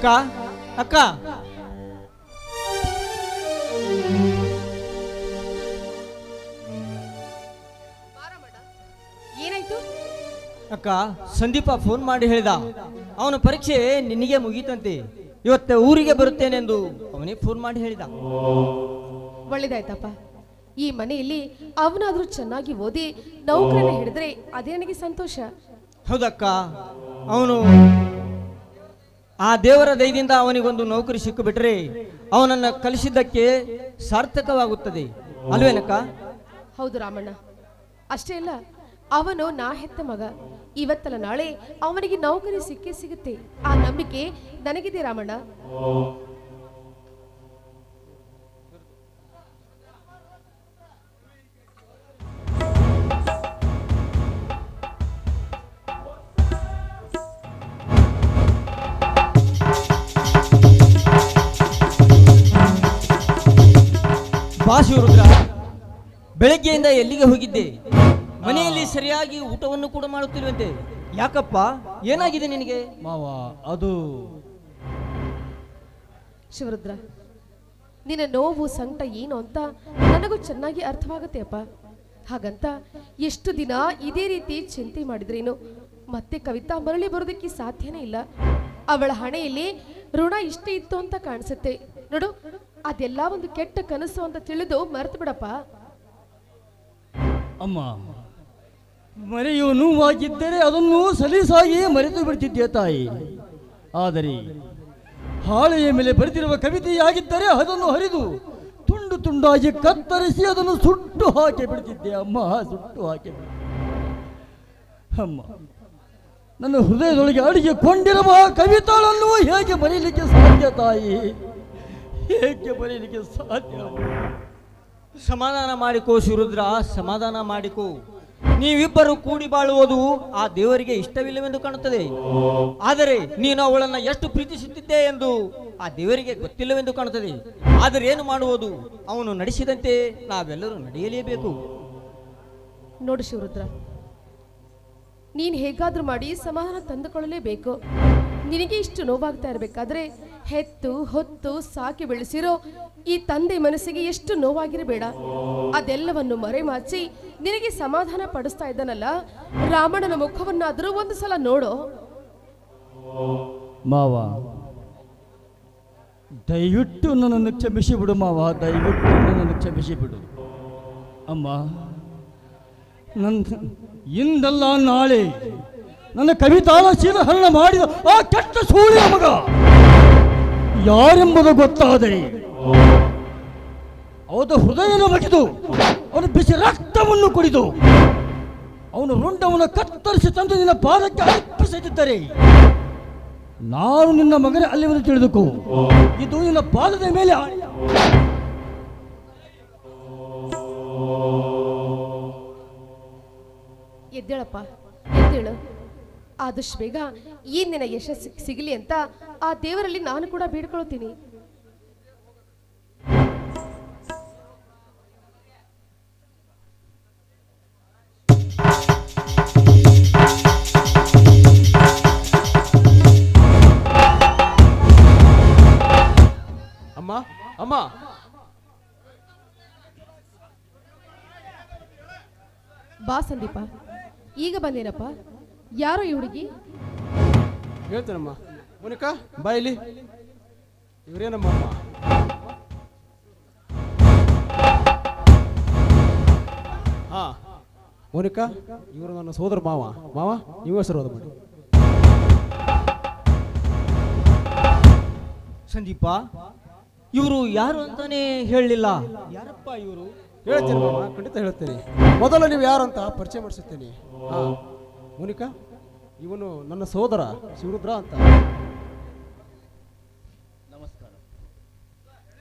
ಅಕ್ಕ ಅಕ್ಕ. ಏನಾಯ್ತು? ಅಕ್ಕ ಸಂದೀಪ ಫೋನ್ ಮಾಡಿ ಹೇಳಿದ. ಅವನ ಪರೀಕ್ಷೆ ನಿನಗೆ ಮುಗೀತಂತೆ. ಇವತ್ತು ಊರಿಗೆ ಬರುತ್ತೇನೆಂದು ಅವನೇ ಫೋನ್ ಮಾಡಿ ಹೇಳಿದ. ಒಳ್ಳೇದಾಯ್ತಪ್ಪ. ಈ ಮನೆಯಲ್ಲಿ ಅವನಾದ್ರೂ ಚೆನ್ನಾಗಿ ಓದಿ ನೌಕರನ್ನ ಹಿಡಿದ್ರೆ ಅದೇ ನನಗೆ ಸಂತೋಷ. ಹೌದಕ್ಕ ಅವನು ಆ ದೇವರ ದಯದಿಂದ ಅವನಿಗೊಂದು ನೌಕರಿ ಸಿಕ್ಕಿಬಿಟ್ರೆ ಅವನನ್ನು ಕಲಿಸಿದ್ದಕ್ಕೆ ಸಾರ್ಥಕವಾಗುತ್ತದೆ. ಅಲ್ವೇನಕ್ಕ? ಹೌದು ರಾಮಣ್ಣ. ಅಷ್ಟೇ ಅಲ್ಲ ಅವನು ನಾ ಹೆತ್ತ ಮಗ. ಇವತ್ತಲ್ಲ ನಾಳೆ ಅವನಿಗೆ ನೌಕರಿ ಸಿಕ್ಕೇ ಸಿಗುತ್ತೆ. ಆ ನಂಬಿಕೆ ನನಗಿದೆ ರಾಮಣ್ಣ. ಬಾ ಶಿವರುದ್ರ ಬೆಳಗ್ಗೆಯಿಂದ ಎಲ್ಲಿಗೆ ಹೋಗಿದ್ದೆ? ಮನೆಯಲ್ಲಿ ಸರಿಯಾಗಿ ಊಟವನ್ನು ಕೂಡ ಮಾಡುತ್ತಿರುವಂತೆ ಯಾಕಪ್ಪ? ಏನಾಗಿದೆ ನಿನಗೆ? ಮಾವ ಅದು ಶಿವರುದ್ರ ನಿನ್ನ ನೋವು ಸಂಕಟ ಏನು ಅಂತ ನನಗೂ ಚೆನ್ನಾಗಿ ಅರ್ಥವಾಗುತ್ತೆ ಅಪ್ಪ. ಹಾಗಂತ ಎಷ್ಟು ದಿನ ಇದೇ ರೀತಿ ಚಿಂತೆ ಮಾಡಿದ್ರೇನು ಮತ್ತೆ ಕವಿತಾ ಮರಳಿ ಬರೋದಕ್ಕೆ ಸಾಧ್ಯನೇ ಇಲ್ಲ. ಅವಳ ಹಣೆಯಲ್ಲಿ ಋಣ ಇಷ್ಟೇ ಇತ್ತು ಅಂತ ಕಾಣಿಸುತ್ತೆ. ನೋಡು ಅದೆಲ್ಲ ಒಂದು ಕೆಟ್ಟ ಕನಸು ಅಂತ ತಿಳಿದು ಮರೆತು ಬಿಡಪ್ಪ. ಅಮ್ಮ ಮನೆಯು ನೋವಾಗಿದ್ದರೆ ಅದನ್ನು ಸಲೀಸಾಗಿ ಮರೆತು ಬಿಡ್ತಿದ್ದೆ ತಾಯಿ. ಆದರೆ ಹಾಳೆಯ ಮೇಲೆ ಬರೆದಿರುವ ಕವಿತೆಯಾಗಿದ್ದರೆ ಅದನ್ನು ಹರಿದು ತುಂಡು ತುಂಡಾಗಿ ಕತ್ತರಿಸಿ ಅದನ್ನು ಸುಟ್ಟು ಹಾಕಿ ಬಿಡ್ತಿದ್ದೆ. ಅಮ್ಮ, ಸುಟ್ಟು ಹಾಕಿ. ಅಮ್ಮ, ನನ್ನ ಹೃದಯದೊಳಗೆ ಅಡಿಗೆ ಕೊಂಡಿರುವ ಕವಿತಾಳನ್ನು ಹೇಗೆ ಬರೀಲಿಕ್ಕೆ ಸಾಧ್ಯ ತಾಯಿ? ಹೇಗೆ ಬರೀಲಿಕ್ಕೆ ಸಾಧ್ಯ? ಸಮಾಧಾನ ಮಾಡಿಕೋ ಶಿರುದ್ರ, ಸಮಾಧಾನ ಮಾಡಿಕೋ. ನೀವಿಬ್ಬರು ಕೂಡಿ ಬಾಳುವುದು ಆ ದೇವರಿಗೆ ಇಷ್ಟವಿಲ್ಲವೆಂದು ಕಾಣುತ್ತದೆ. ಆದರೆ ನೀನು ಅವಳನ್ನ ಎಷ್ಟು ಪ್ರೀತಿಸುತ್ತಿದ್ದೆ ಎಂದು ಆ ದೇವರಿಗೆ ಗೊತ್ತಿಲ್ಲವೆಂದು ಕಾಣುತ್ತದೆ. ಆದರೆ ಏನು ಮಾಡುವುದು? ಅವನು ನಡೆಸಿದಂತೆ ನಾವೆಲ್ಲರೂ ನಡೆಯಲೇಬೇಕು. ನೋಡು ಶಿವರುದ್ರ ನೀನು ಹೇಗಾದ್ರೂ ಮಾಡಿ ಸಮಾಧಾನ ತಂದುಕೊಳ್ಳಲೇಬೇಕು. ನಿನಗೆ ಇಷ್ಟು ನೋವಾಗ್ತಾ ಇರಬೇಕಾದ್ರೆ ಹೆತ್ತು, ಹೊತ್ತು ಸಾಕಿ ಬೆಳೆಸಿರೋ ಈ ತಂದೆ ಮನಸ್ಸಿಗೆ ಎಷ್ಟು ನೋವಾಗಿರಬೇಡ. ಅದೆಲ್ಲವನ್ನು ಮರೆಮಾಚಿ ನಿನಗೆ ಸಮಾಧಾನ ಪಡಿಸ್ತಾ ಇದ್ದಾನಲ್ಲ? ರಾಮಣ್ಣನ ಮುಖವನ್ನಾದರೂ ಒಂದು ಸಲ ನೋಡು. ಮಾವ, ದಯವಿಟ್ಟು ನನ್ನನ್ನು ಕ್ಷಮಿಸಿ ಬಿಡು ಮಾವ, ದಯವಿಟ್ಟು ನನ್ನನ್ನು ಕ್ಷಮಿಸಿ ಬಿಡು ಅಮ್ಮ ನನ್ನ ಇಂದಲ್ಲ ನಾಳೆ ನನ್ನ ಕವಿತಾನ ಶಿರಹರಣ ಮಾಡಿದ ಆ ಕೆಟ್ಟ ಸೂರ್ಯ ಮಗ. ಯಾರೆಂಬುದು ಗೊತ್ತಾದರೆ ಅವನ ಹೃದಯನ ಬಗೆದು ಅವನು ಬಿಸಿ ರಕ್ತವನ್ನು ಕುಡಿದು ಅವನು ರುಂಡವನ್ನು ಕತ್ತರಿಸಿ ತಂದು ನಿನ್ನ ಪಾದಕ್ಕೆ ಅರ್ಪಿಸುತ್ತಿದ್ದರೆ ನಾನು ನಿನ್ನ ಮಗನೇ ಅಲ್ಲಿ ಬಂದು ತಿಳಿದುಕೋ ಇದು ನಿನ್ನ ಪಾದದ ಮೇಲೆ. ಎದ್ದೇಳಪ್ಪ, ಎದ್ದೇಳು ಆದಷ್ಟು ಬೇಗ ಈ ನಿನ್ನ ಯಶಸ್ಸು ಸಿಗಲಿ ಅಂತ ಆ ದೇವರಲ್ಲಿ ನಾನು ಕೂಡ ಬೇಡ್ಕೊಳ್ತೀನಿ. ಅಮ್ಮ ಅಮ್ಮ. ಬಾ ಸಂದೀಪ ಈಗ ಬಂದೇನಪ್ಪ? ಯಾರೋ ಈ ಹುಡುಗಿ? ಹೇಳ್ತೇನಮ್ಮ. ಮುನಿಕ, ಬಾ ಇಲ್ಲಿ. ಇವರೇನಮ್ಮ? ಹಾ. ಮೋನಿಕಾ, ಇವರು ನನ್ನ ಸೋದರ ಮಾವ. ಮಾವ, ನೀವು ಹೆಸರು ಮಾಡಿ. ಸಂದೀಪ, ಇವರು ಯಾರು ಅಂತಾನೆ ಹೇಳಲಿಲ್ಲ. ಯಾರಪ್ಪ ಇವರು? ಹೇಳ್ತೇನೆ ಖಂಡಿತ ಹೇಳ್ತೇನೆ. ಮೊದಲು ನೀವು ಯಾರು ಅಂತ ಪರಿಚಯ ಮಾಡಿಸುತ್ತೇನೆ. ಮೋನಿಕಾ ಇವನು ನನ್ನ ಸೋದರ ಶಿವರುದ್ರ ಅಂತ.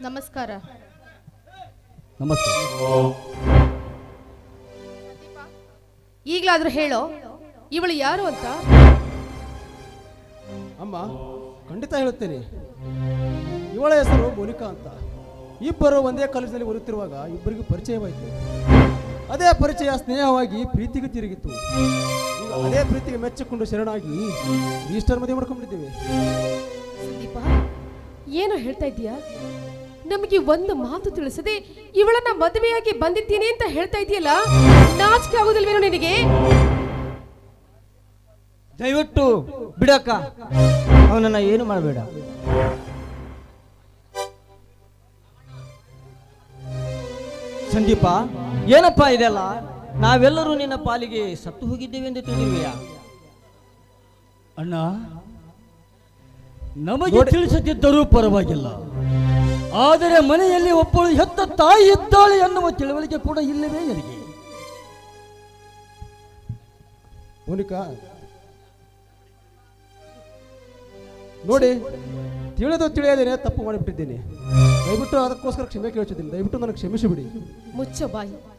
ನಮಸ್ಕಾರ. ನಮಸ್ಕಾರ. ಈಗಲಾದ್ರೂ ಹೇಳೋ ಇವಳು ಯಾರು ಅಂತ? ಅಮ್ಮ ಖಂಡಿತ ಹೇಳುತ್ತೇನೆ. ಇವಳ ಹೆಸರು ಮೋನಿಕಾ ಅಂತ. ಇಬ್ಬರು ಒಂದೇ ಕಾಲೇಜಿನಲ್ಲಿ ಓದುತ್ತಿರುವಾಗ ಇಬ್ಬರಿಗೂ ಪರಿಚಯವಾಯಿತು. ಅದೇ ಪರಿಚಯ ಸ್ನೇಹವಾಗಿ ಪ್ರೀತಿಗೆ ತಿರುಗಿತು. ಅದೇ ಪ್ರೀತಿಗೆ ಮೆಚ್ಚಿಕೊಂಡು ಶರಣಾಗಿ ಈಸ್ಟರ್ ಮದುವೆ ಮಾಡ್ಕೊಂಡಿದ್ದೇವೆ ಸಂದೀಪ ಏನು ಹೇಳ್ತಾ ಇದೀಯಾ ನಮಗೆ ಒಂದು ಮಾತು ತಿಳಿಸದೆ ಇವಳನ್ನ ಮದುವೆಯಾಗಿ ಬಂದಿದ್ದೀನಿ ಅಂತ ಹೇಳ್ತಾ ಇದೆಯಲ್ಲ ನಾಚಿಕೆ ಆಗುದಿಲ್ವೇನೋ ನಿನಗೆ? ದಯವಿಟ್ಟು ಬಿಡಕ್ಕ ಅವನನ್ನ ಏನು ಮಾಡಬೇಡ. ಸಂದೀಪ ಏನಪ್ಪ ಇದೆಲ್ಲ? ನಾವೆಲ್ಲರೂ ನಿನ್ನ ಪಾಲಿಗೆ ಸತ್ತು ಹೋಗಿದ್ದೇವೆ ಎಂದು ಅಣ್ಣ ನಮಗೆ ತಿಳಿಸದಿದ್ದರೂ ಪರವಾಗಿಲ್ಲ. ಆದರೆ ಮನೆಯಲ್ಲಿ ಒಬ್ಬಳು ಹೆತ್ತ ತಾಯಿ ಇದ್ದಾಳೆ ಎನ್ನುವ ತಿಳುವಳಿಕೆ ಕೂಡ ಇಲ್ಲವೇ ನನಗೆ? ಮೋನಿಕಾ ನೋಡಿ ತಿಳಿದು ತಿಳಿಯದೇನೆ ತಪ್ಪು ಮಾಡಿಬಿಟ್ಟಿದ್ದೀನಿ. ದಯವಿಟ್ಟು ಅದಕ್ಕೋಸ್ಕರ ಕ್ಷಮೆ ಕೇಳುತ್ತಿದ್ದೀನಿ ದಯವಿಟ್ಟು ನನಗೆ ಕ್ಷಮಿಸಿಬಿಡಿ. ಮುಚ್ಚ ಬಾಯಿ.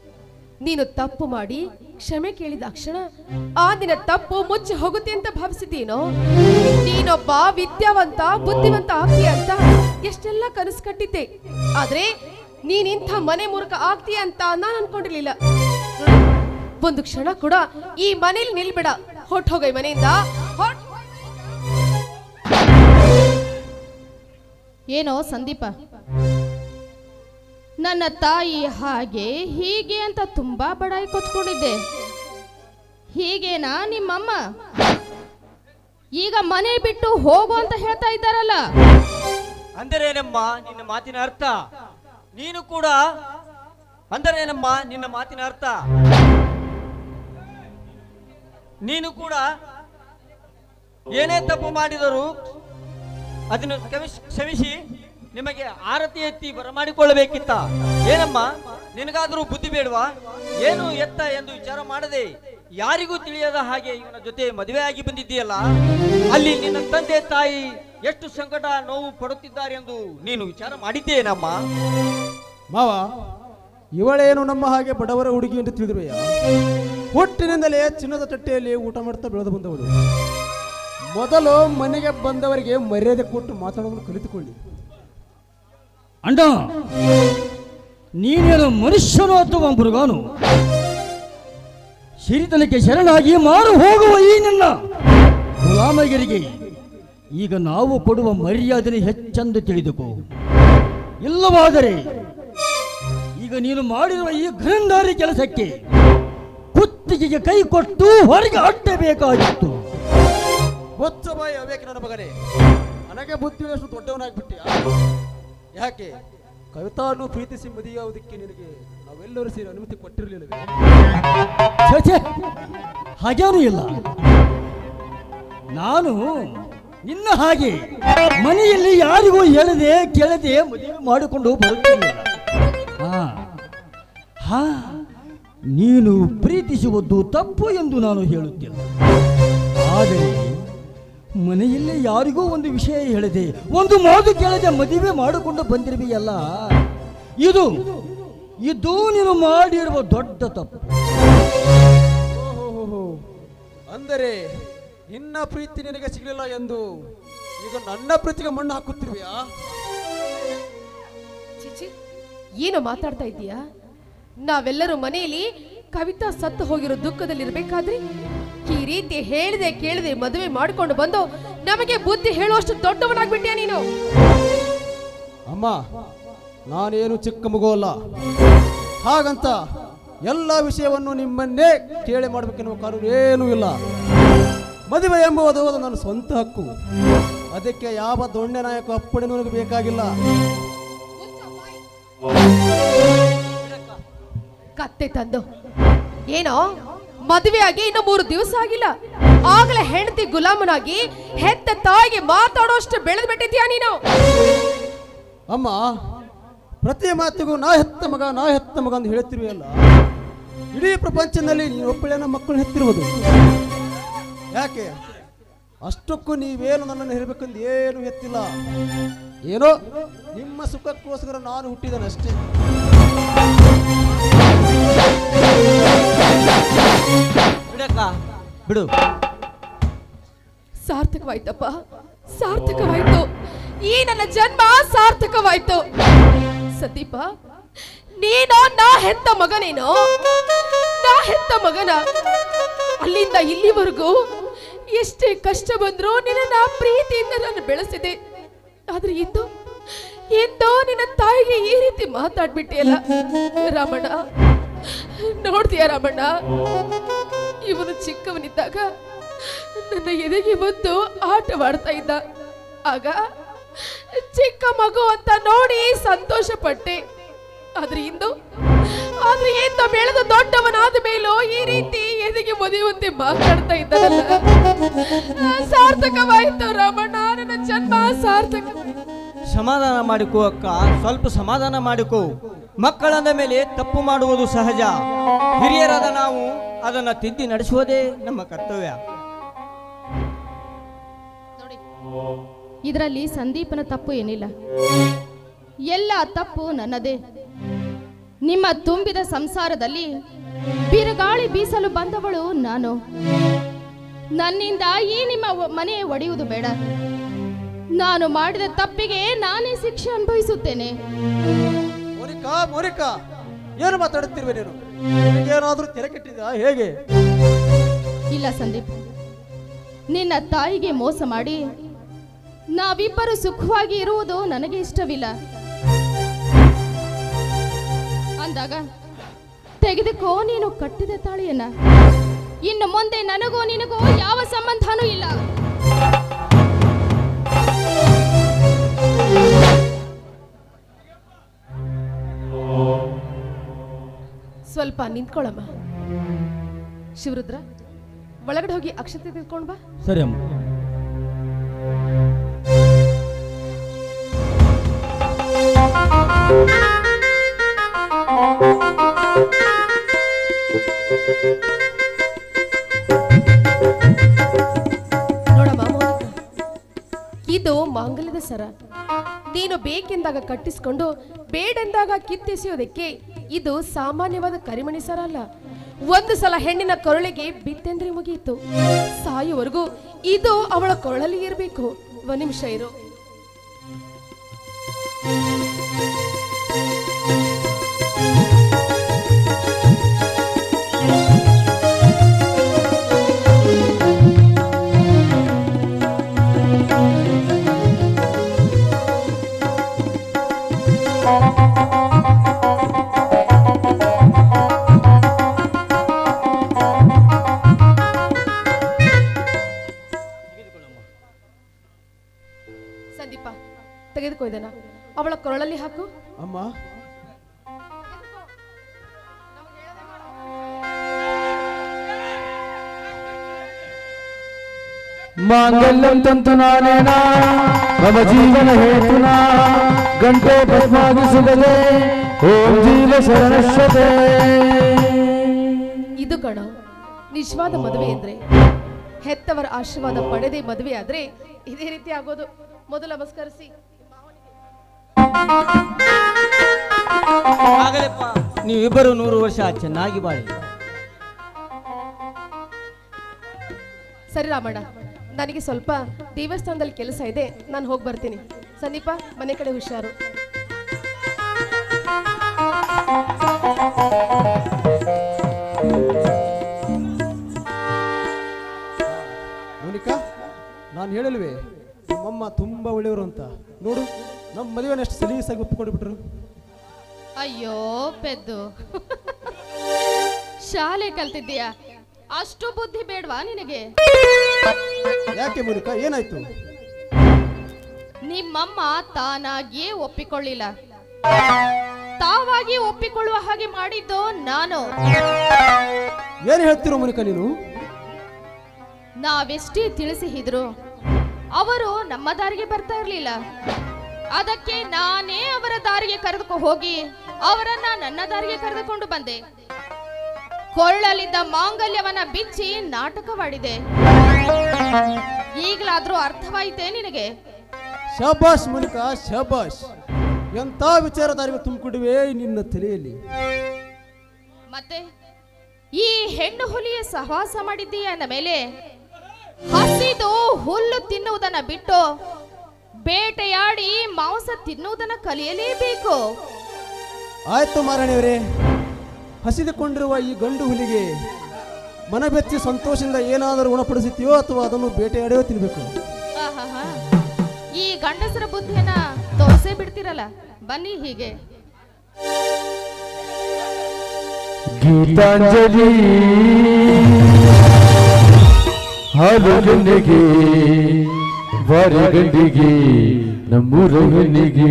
ನೀನು ತಪ್ಪು ಮಾಡಿ ಕ್ಷಮೆ ಕೇಳಿದ ಕ್ಷಣ ಆ ದಿನ ತಪ್ಪು ಮುಚ್ಚಿ ಹೋಗುತ್ತೆ ಅಂತ ಭಾವಿಸಿದ್ದೀನೋ? ನೀನೊಬ್ಬ ವಿದ್ಯಾವಂತ, ಬುದ್ಧಿವಂತ ಆಗ್ತೀಯ ಅಂತ ಎಷ್ಟೆಲ್ಲ ಕನಸು ಕಟ್ಟಿದ್ದೆ. ಆದ್ರೆ ನೀನಿಂಥ ಮನೆ ಮೂಲಕ ಆಗ್ತೀಯ ಅಂತ ನಾನು ಅನ್ಕೊಂಡಿರ್ಲಿಲ್ಲ. ಒಂದು ಕ್ಷಣ ಕೂಡ ಈ ಮನೇಲಿ ನಿಲ್ಬೇಡ. ಹೊಟ್ಟು ಹೋಗೈ ಮನೆಯಿಂದ. ಏನೋ ಸಂದೀಪ. ನನ್ನ ತಾಯಿ ಹಾಗೆ ಹೀಗೆ ಅಂತ ತುಂಬಾ ಬಡಾಯಿ ಕೊಚ್ಕೊಂಡಿದ್ದೆ. ಹೀಗೇನಾ ನಿಮ್ಮಮ್ಮ? ಈಗ ಮನೆ ಬಿಟ್ಟು ಹೋಗು ಅಂತ ಹೇಳ್ತಾ ಇದ್ದಾರಲ್ಲ. ಅಂದರೇನಮ್ಮ ನಿನ್ನ ಮಾತಿನ ಅರ್ಥ? ನೀನು ಕೂಡ ಅಂದರೇನಮ್ಮ ನಿನ್ನ ಮಾತಿನ ಅರ್ಥ? ನೀನು ಕೂಡ ಏನೇ ತಪ್ಪು ಮಾಡಿದರೂ ಅದನ್ನು ಕ್ಷಮಿಸಿ ನಿಮಗೆ ಆರತಿ ಎತ್ತಿ ಬರಮಾಡಿಕೊಳ್ಳಬೇಕಿತ್ತ? ಏನಮ್ಮ, ನಿನಗಾದರೂ ಬುದ್ಧಿ ಬೇಡವಾ? ಏನು ಎತ್ತ ಎಂದು ವಿಚಾರ ಮಾಡದೆ ಯಾರಿಗೂ ತಿಳಿಯದ ಹಾಗೆ ಇವನ ಜೊತೆ ಮದುವೆಯಾಗಿ ಬಂದಿದ್ದೀಯಲ್ಲ? ಅಲ್ಲಿ ನಿನ್ನ ತಂದೆ ತಾಯಿ ಎಷ್ಟು ಸಂಕಟ ನೋವು ಪಡುತ್ತಿದ್ದಾರೆ ಎಂದು ನೀನು ವಿಚಾರ ಮಾಡಿದ್ದೇನಮ್ಮ? ಮಾವ, ಇವಳೇನು ನಮ್ಮ ಹಾಗೆ ಬಡವರ ಹುಡುಗಿ ಎಂದು ತಿಳಿದಿರುವೆಯ? ಹುಟ್ಟಿನಿಂದಲೇ ಚಿನ್ನದ ತಟ್ಟೆಯಲ್ಲಿ ಊಟ ಮಾಡ್ತಾ ಬೆಳೆದು ಬಂದವಳು. ಮೊದಲು ಮನೆಗೆ ಬಂದವರಿಗೆ ಮರ್ಯಾದೆ ಕೊಟ್ಟು ಮಾತಾಡೋದನ್ನು ಕಲಿತುಕೊಳ್ಳಿ. ಅಣ್ಣ ನೀನೇನು ಮನುಷ್ಯನು ಅಥವಾ ಮೃಗಾನು? ಸಿರಿತನಕ್ಕೆ ಶರಣಾಗಿ ಮಾರು ಹೋಗುವ ಈ ನಿನ್ನ ಗುಲಾಮಗಿರಿಗೆ ಈಗ ನಾವು ಕೊಡುವ ಮರ್ಯಾದೆ ಹೆಚ್ಚೆಂದು ತಿಳಿದುಕೋ. ಇಲ್ಲವಾದರೆ ಈಗ ನೀನು ಮಾಡಿರುವ ಈ ಘನಂದಾರಿ ಕೆಲಸಕ್ಕೆ ಕುತ್ತಿಗೆಗೆ ಕೈ ಕೊಟ್ಟು ಹೊರಗೆ ಅಟ್ಟಬೇಕಾಗಿತ್ತು. ಹೊಚ್ಚ ಅವೇಕೆ ನನ್ನ ಮಗನೇ? ನನಗೆ ಬುದ್ಧಿ ಅಷ್ಟು ಯಾಕೆ? ಕವಿತಾನು ಪ್ರೀತಿಸಿ ಮದುವೆಯಾವುದಕ್ಕೆ ನಿನಗೆ ನಾವೆಲ್ಲರೂ ಸೇರಿ ಅನುಮತಿ ಕೊಟ್ಟಿರಲಿಲ್ಲವೇ ಹಾಗೇನೂ ಇಲ್ಲ. ನಾನು ನಿನ್ನ ಹಾಗೆ ಮನೆಯಲ್ಲಿ ಯಾರಿಗೂ ಹೇಳದೆ ಕೇಳದೆ ಮದುವೆ ಮಾಡಿಕೊಂಡು ಬರುತ್ತೇನೆ ಹಾ ಹಾ, ನೀನು ಪ್ರೀತಿಸುವುದು ತಪ್ಪು ಎಂದು ನಾನು ಹೇಳುತ್ತಿಲ್ಲ. ಆದರೆ ಮನೆಯಲ್ಲಿ ಯಾರಿಗೂ ಒಂದು ವಿಷಯ ಹೇಳಿದೆ ಒಂದು ಮಾತು ಕೇಳದೆ ಮದುವೆ ಮಾಡಿಕೊಂಡು ಬಂದಿರುವೆಯಲ್ಲ? ಇದು ಇದು ನೀನು ಮಾಡಿರುವ ದೊಡ್ಡ ತಪ್ಪು. ಅಂದರೆ ನಿನ್ನ ಪ್ರೀತಿ ನಿನಗೆ ಸಿಗಲಿಲ್ಲ ಎಂದು ಈಗ ನನ್ನ ಪ್ರೀತಿಗೆ ಮಣ್ಣು ಹಾಕುತ್ತಿರುವೆಯಾ? ಚಿಚಿ ಏನು ಮಾತಾಡ್ತಾ ಇದ್ದೀಯಾ? ನಾವೆಲ್ಲರೂ ಮನೆಯಲ್ಲಿ ಕವಿತಾ ಸತ್ತು ಹೋಗಿರೋ ದುಃಖದಲ್ಲಿರ್ಬೇಕಾದ್ರೆ ಈ ರೀತಿ ಹೇಳಿದೆ ಕೇಳಿದೆ ಮದುವೆ ಮಾಡಿಕೊಂಡು ಬಂದು ನಮಗೆ ಬುದ್ಧಿ ಹೇಳುವಷ್ಟು ದೊಡ್ಡವನಾಗ್ಬಿಟ್ಟಿಯ ನೀನು? ಅಮ್ಮ ನಾನೇನು ಚಿಕ್ಕ ಮಗು ಅಲ್ಲ. ಹಾಗಂತ ಎಲ್ಲ ವಿಷಯವನ್ನು ನಿಮ್ಮನ್ನೇ ಕೇಳಿ ಮಾಡಬೇಕೆನ್ನುವ ಕಾನೂನು ಏನೂ ಇಲ್ಲ. ಮದುವೆ ಎಂಬುದು ಅದು ನನ್ನ ಸ್ವಂತ ಹಕ್ಕು. ಅದಕ್ಕೆ ಯಾವ ದೊಣ್ಣೆ ನಾಯಕ ಅಪ್ಪಣೆ ನನಗೆ ಬೇಕಾಗಿಲ್ಲ. ಕತ್ತೆ ತಂದು. ಏನೋ? ಮದುವೆಯಾಗಿ ಇನ್ನು ಮೂರು ದಿವಸ ಆಗಿಲ್ಲ. ಆಗಲೇ ಹೆಂಡತಿ ಗುಲಾಮನಾಗಿ ಹೆತ್ತ ತಾಯಿಗೆ ಮಾತಾಡೋಷ್ಟು ಬೆಳೆದು ಬಿಟ್ಟಿದ್ಯಾ ನೀನು? ಅಮ್ಮ, ಪ್ರತಿ ಮಾತಿಗೂ ನಾ ಹೆತ್ತ ಮಗ, ನಾ ಹೆತ್ತ ಮಗ ಅಂತ ಹೇಳ್ತಿರುವ ಇಡೀ ಪ್ರಪಂಚದಲ್ಲಿ ನೀನು ಒಬ್ಬಳೆ ನಮ್ಮ ಮಕ್ಕಳು ಹೆತ್ತಿರುವುದು. ಯಾಕೆ? ಅಷ್ಟಕ್ಕೂ ನೀವೇನು ನನ್ನನ್ನು ಹೇಳಬೇಕಂದು ಏನು ಹೆತ್ತಿಲ್ಲ. ಏನೋ ನಿಮ್ಮ ಸುಖಕ್ಕೋಸ್ಕರ ನಾನು ಹುಟ್ಟಿದನು ಅಷ್ಟೇ. ಬಿಡು. ಸಾರ್ಥಕವಾಯ್ತಪ್ಪ. ಸಾರ್ಥಕವಾಯ್ತು. ಈ ನನ್ನ ಜನ್ಮ ಸಾರ್ಥಕವಾಯ್ತು. ಸದೀಪ ನೀನು ನಾ ಹೆತ್ತ ಮಗನೇನು? ನಾ ಹೆತ್ತ ಮಗನ? ಅಲ್ಲಿಂದ ಇಲ್ಲಿವರೆಗೂ ಎಷ್ಟೇ ಕಷ್ಟ ಬಂದರೂ ನಿನ್ನ ಪ್ರೀತಿಯಿಂದ ನಾನು ಬೆಳೆಸಿದೆ. ಆದ್ರೆ ಇಂದು ಇಂದು ನಿನ್ನ ತಾಯಿಗೆ ಈ ರೀತಿ ಮಾತಾಡ್ಬಿಟ್ಟಿಯಲ್ಲ. ರಮಣ ನೋಡ್ತೀಯ ರಾಮಣ್ಣ? ಇವನು ಚಿಕ್ಕವನಿದ್ದಾಗ ನನ್ನ ಎದೆಗೆ ಬಂದು ಆಟವಾಡ್ತಾ ಇದ್ದ. ಆಗ ಚಿಕ್ಕ ಮಗು ಅಂತ ನೋಡಿ ಸಂತೋಷ ಪಟ್ಟೆ ಆದ್ರೆ ಇಂದು ಆದ್ರೆ ಇಂದು ಬೆಳೆದು ದೊಡ್ಡವನಾದ ಮೇಲೂ ಈ ರೀತಿ ಎದೆಗೆ ಮದುವಂತೆ ಮಾತಾಡ್ತಾ ಇದ್ದಾನಲ್ಲ. ಸಾರ್ಥಕವಾಯಿತು ರಾಮಣ್ಣ, ನನ್ನ ಜನ್ಮ ಸಾರ್ಥಕ ಸಮಾಧಾನ ಮಾಡಿಕೋ ಅಕ್ಕ. ಸ್ವಲ್ಪ ಸಮಾಧಾನ ಮಾಡಿಕೋ. ಮಕ್ಕಳಂದ ಮೇಲೆ ತಪ್ಪು ಮಾಡುವುದು ಸಹಜ. ಹಿರಿಯರಾದ ನಾವು ಅದನ್ನು ತಿದ್ದಿ ನಡೆಸುವುದೇ ನಮ್ಮ ಕರ್ತವ್ಯ. ಇದರಲ್ಲಿ ಸಂದೀಪನ ತಪ್ಪು ಏನಿಲ್ಲ. ಎಲ್ಲ ತಪ್ಪು ನನ್ನದೇ. ನಿಮ್ಮ ತುಂಬಿದ ಸಂಸಾರದಲ್ಲಿ ಬಿರುಗಾಳಿ ಬೀಸಲು ಬಂದವಳು ನಾನು. ನನ್ನಿಂದ ಈ ನಿಮ್ಮ ಮನೆ ಒಡೆಯುವುದು ಬೇಡ. ನಾನು ಮಾಡಿದ ತಪ್ಪಿಗೆ ನಾನೇ ಶಿಕ್ಷೆ ಅನುಭವಿಸುತ್ತೇನೆ. ಮೋನಿಕಾ ಮೋನಿಕಾ ಏನು ಮಾತಾಡುತ್ತಿರುವೆ ನೀನು? ಏನಾದರೂ ತೆರೆ ಕೆಟ್ಟಿದ ಹೇಗೆ? ಇಲ್ಲ ಸಂದೀಪ್ ನಿನ್ನ ತಾಯಿಗೆ ಮೋಸ ಮಾಡಿ ನಾವಿಬ್ಬರು ಸುಖವಾಗಿ ಇರುವುದು ನನಗೆ ಇಷ್ಟವಿಲ್ಲ. ಅಂದಾಗ ತೆಗೆದುಕೋ ನೀನು ಕಟ್ಟಿದ ತಾಳಿಯನ್ನ. ಇನ್ನು ಮುಂದೆ ನನಗೂ ನಿನಗೂ ಯಾವ ಸಂಬಂಧನೂ ಇಲ್ಲ. ಸ್ವಲ್ಪ ನಿಂತ್ಕೊಳ್ಳಮ್ಮ ಶಿವರುದ್ರ ಒಳಗಡೆ ಹೋಗಿ ಅಕ್ಷತೆ ತಿಳ್ಕೊಂಡ್ ಬಾ. ಸರಿ ಅಮ್ಮ. ನೋಡಮ್ಮ ಇದು ಮಾಂಗಲ್ಯದ ಸರ. ನೀನು ಬೇಕೆಂದಾಗ ಕಟ್ಟಿಸ್ಕೊಂಡು ಬೇಡೆಂದಾಗ ಕಿತ್ತೆಸೆಯೋದಕ್ಕೆ ಇದು ಸಾಮಾನ್ಯವಾದ ಕರಿಮಣಿ ಸರ ಅಲ್ಲ. ಒಂದು ಸಲ ಹೆಣ್ಣಿನ ಕೊರಳಿಗೆ ಬಿತ್ತೆಂದ್ರೆ ಮುಗಿಯಿತು ಸಾಯುವರೆಗೂ ಇದು ಅವಳ ಕೊರಳಲ್ಲಿ ಇರಬೇಕು. ಒಂದ್ ನಿಮಿಷ ಇರು. ತೆಗೆದುಕೋ ಇದನ್ನ ಅವಳ ಕೊರಳಲ್ಲಿ ಹಾಕು. ಅಮ್ಮ. ಮಾಂಗಲ್ಯಂ ತಂತು ನಾನೇನ? ಜೀವನ ಹೇತುನ? ಗಂಟೆ ಪದ್ಮಾದಿಸುತ್ತದೆ ಓಂ ಜೀವ ಶರಣಶ್ವತೆ. ಇದು ಕಣ ನಿಜವಾದ ಮದುವೆ ಅಂದ್ರೆ ಹೆತ್ತವರ ಆಶೀರ್ವಾದ ಪಡೆದೇ ಮದುವೆ ಆದ್ರೆ ಇದೇ ರೀತಿ ಆಗೋದು. ಮೊದಲು ನಮಸ್ಕರಿಸಿ. ನೀವಿಬ್ಬರು ನೂರು ವರ್ಷ ಚೆನ್ನಾಗಿ ಬಾಳಿ. ಸರಿ ರಾಮಣ್ಣ ನನಗೆ ಸ್ವಲ್ಪ ದೇವಸ್ಥಾನದಲ್ಲಿ ಕೆಲಸ ಇದೆ ನಾನು ಹೋಗಿ ಬರ್ತೀನಿ. ಸಂದೀಪ ಮನೆ ಕಡೆ ಹುಷಾರು. ಮೋನಿಕಾ ನಾನು ಹೇಳಲ್ವೇ ನಮ್ಮಮ್ಮ ತುಂಬಾ ಒಳ್ಳೆಯವರು ಅಂತ. ನೋಡು. ನಮ್ಮ ಮದುವೆನ ಎಷ್ಟು ಸಲೀಸಾಗಿ ಒಪ್ಪಿಕೊಂಡ್ಬಿಟ್ರು ಅಯ್ಯೋ ಪೆದ್ದು. ಶಾಲೆ ಕಲ್ತಿದ್ದೀಯಾ? ಅಷ್ಟು ಬುದ್ಧಿ ಬೇಡವಾ ನಿನಗೆ? ಯಾಕೆ ಮುರುಕ ಏನಾಯ್ತು? ನಿಮ್ಮಮ್ಮ ತಾನಾಗಿಯೇ ಒಪ್ಪಿಕೊಳ್ಳಿಲ್ಲ. ತಾವಾಗಿ ಒಪ್ಪಿಕೊಳ್ಳುವ ಹಾಗೆ ಮಾಡಿದ್ದು ನಾನು. ಏನು ಹೇಳ್ತಿರೋ ಮುರುಕ ನೀನು? ನಾವೆಷ್ಟೇ ತಿಳಿಸಿದ್ರು ಅವರು ನಮ್ಮ ದಾರಿಗೆ ಬರ್ತಾ ಇರ್ಲಿಲ್ಲ. ಅದಕ್ಕೆ ನಾನೇ ಅವರ ದಾರಿಗೆ ಕರೆದುಕೊ ಹೋಗಿ ಅವರನ್ನ ನನ್ನ ದಾರಿಗೆ ಕರೆದುಕೊಂಡು ಬಂದೆ. ಕೊಳ್ಳಲಿದ್ದ ಮಾಂಗಲ್ಯವನ್ನ ಬಿಚ್ಚಿ ನಾಟಕವಾಡಿದೆ. ಈಗಲಾದ್ರೂ ಅರ್ಥವಾಯಿತೆ ನಿನಗೆ? ಶಬಾಷ್ ಮೂಲಕ ಶಬಾಷ್ ಎಂತ ವಿಚಾರಧಾರಿಗಳು ತುಂಬಿಕೊಡುವೆ ನಿನ್ನ ತಲೆಯಲ್ಲಿ? ಮತ್ತೆ ಈ ಹೆಣ್ಣು ಹುಲಿಯ ಸಹವಾಸ ಮಾಡಿದ್ದೀಯ ಅಂದ ಮೇಲೆ? ಹಸಿದು ಹುಲ್ಲು ತಿನ್ನುವುದನ್ನ ಬಿಟ್ಟು ಬೇಟೆಯಾಡಿ ಮಾಂಸ ತಿನ್ನುವುದನ್ನು ಕಲಿಯಲೇಬೇಕು ಆಯ್ತು ಮಾರಾಣಿಯವರೇ ಹಸಿದುಕೊಂಡಿರುವ ಈ ಗಂಡು ಹುಲಿಗೆ ಮನಬೆಚ್ಚಿ ಸಂತೋಷದಿಂದ ಏನಾದರೂ ಉಣಪಡಿಸುತ್ತೀಯೋ ಅಥವಾ ಅದನ್ನು ಬೇಟೆಯಾಡಿಯೋ ತಿನ್ನಬೇಕು ಆಹಾಹಾ. ಈ ಗಂಡಸರ ಬುದ್ಧಿಯನ್ನ ತೋರಿಸೇ ಬಿಡ್ತಿರಲ್ಲ ಬನ್ನಿ ಹೀಗೆ ಗೀತಾಂಜಲಿ ಹಾಲು ಗಂಡಿಗೆ ಬಾರಿ ಗಂಡಿಗೆ ನಮ್ಮೂರ ಹೆಣ್ಣಿಗೆ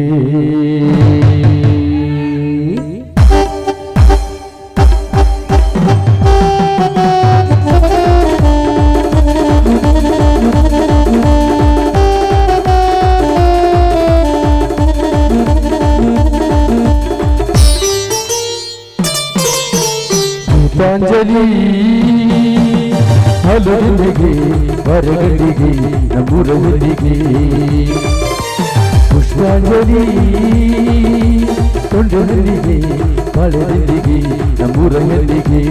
ಬಾರಿ ಗಂಡಿಗೆ ನಮ್ಮೂರ ಹೆಣ್ಣಿಗೆ ಪುಷ್ಪಾಂಜಲಿ ತೊಂಡು ಹೆಣ್ಣಿಗೆ ಬಾಳೆ ಹೆಣ್ಣಿಗೆ ನಮ್ಮೂರ ಹೆಣ್ಣಿಗೆ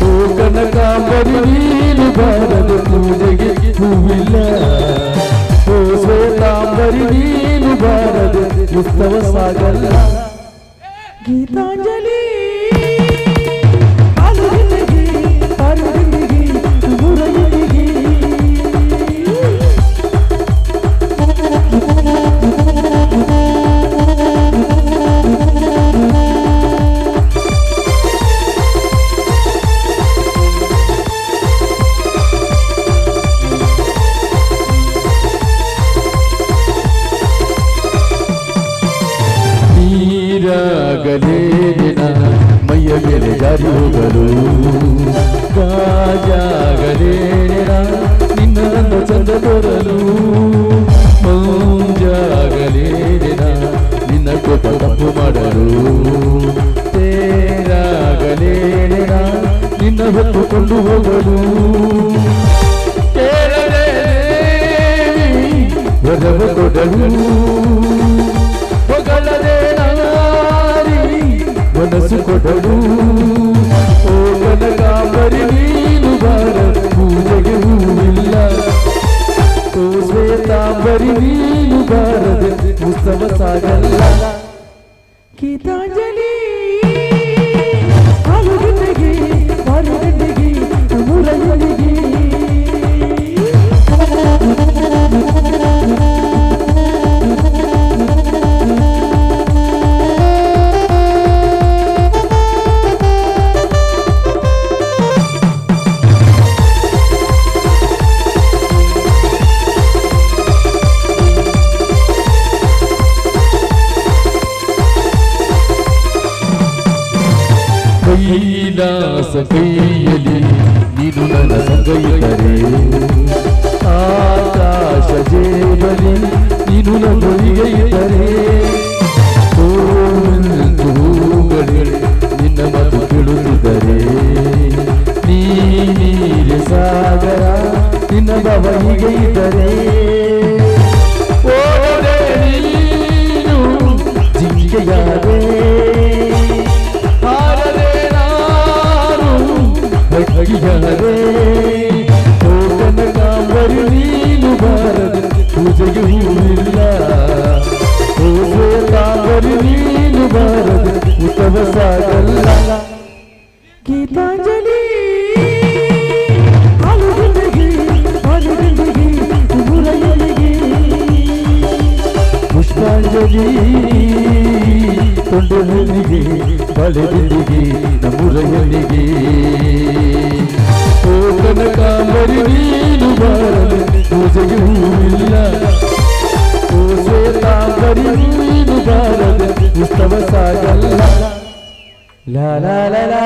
ಓ ಕನಕಾಂಬರಿ ನೀನು ಬಾರದ ಪೂಜೆಗೆ ಹೂವಿಲ್ಲ ಓ ಶ್ವೇತಾಂಬರಿ ನೀನು ಬಾರದ ಉತ್ಸವ ಸಾಗಲ್ಲ ಗೀತಾಂಜಲಿ ಹೋಗಲು. ವರವ ಕೊಡಲು. ಹೊಗಳದೆ ನಾರಿ ಮನಸ್ಸು ಕೊಡಲು. ಓ ಕಾಮರಿ ನೀನು ಬಾರ, ಪೂಜೆಗೆ ಹೂವಿಲ್ಲ. ಶ್ವೇತಾಂಬರಿ ನೀನು ಬಾರದೆ, ಉತ್ಸವ ಸಾಗಲ್ಲ. ಪುಷ್ಪಾಂಜಲಿ ತೊಂಡು ಹೆಣ್ಣಿಗೆ ಬಳೆ ಬಿಂದಿಗೆ ನಮ್ಮೂರ ಹೆಣ್ಣಿಗೆ ಓ ಕನಕಾಂಬರಿ ನೀನು ಬಾರದೆ ಪೂಜೆಗೆ ಹೂವಿಲ್ಲ ಓ ಶ್ವೇತಾಂಬರಿ ನೀನು ಬಾರದೆ ಉತ್ಸವ ಸಾಗಲ್ಲ ಲಾ ಲಾ ಲಾ ಲಾ